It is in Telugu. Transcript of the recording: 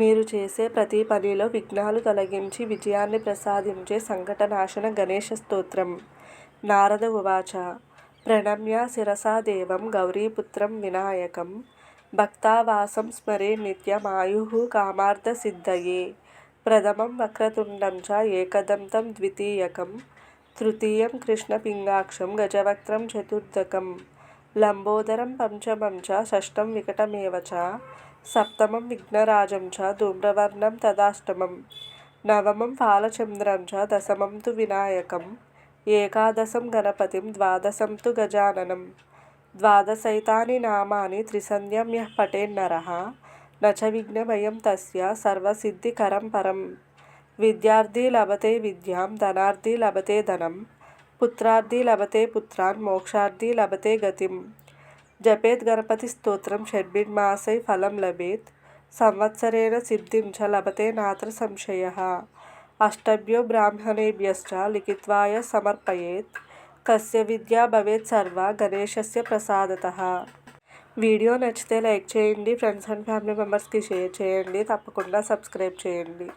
మీరు చేసే ప్రతి పనిలో విఘ్నాలు తొలగించి విజయాన్ని ప్రసాదించే సంకటనాశన గణేష స్తోత్రం. నారద ఉవాచ. ప్రణమ్య శిరసా దేవం గౌరీపుత్రం వినాయకం. భక్తావాసం స్మరే నిత్యమాయు కామార్థసిద్ధయే ప్రథమం వక్రతుండం చ ఏకదంతం ద్వితీయకం. తృతీయం కృష్ణపింగాక్షం గజవక్త్రం చతుర్థకం. లంబోదరం పంచమం చ షష్టం వికటమేవ చ సప్తమం విఘ్నరాజం చ ధూమ్రవర్ణం తదాష్టమం నవమం ఫాలచంద్రం చ దశమం తు వినాయకం ఏకాదశం గణపతిం ద్వాదశం తు గజాననం ద్వాదశైతాని నామాని త్రిసంధ్యం యః పటేన్నర నచ విఘ్నమయం తస్య సర్వసిద్ధికరం పరం విద్యార్థి లభతే విద్యాం ధనార్థి లభతే ధనం పుత్రార్థి లభతే పుత్రాన్ మోక్షార్థి లభతే గతిం. జపేత్ గణపతి స్తోత్రం షడ్భిర్మాసై ఫలం లభేత్. సంవత్సరేణ సిద్ధిం చ లభతే నాత్ర సంశయ. అష్టభ్యో బ్రాహ్మణేభ్యశ్చ లిఖిత్వాయ సమర్పయేత్. తస్య విద్యా భవేత్ సర్వ గణేశస్య ప్రసాదత. వీడియో నచ్చితే లైక్ చేయండి ఫ్రెండ్స్ అండ్ ఫ్యామిలీ మెంబర్స్కి షేర్ చేయండి తప్పకుండా సబ్స్క్రైబ్ చేయండి.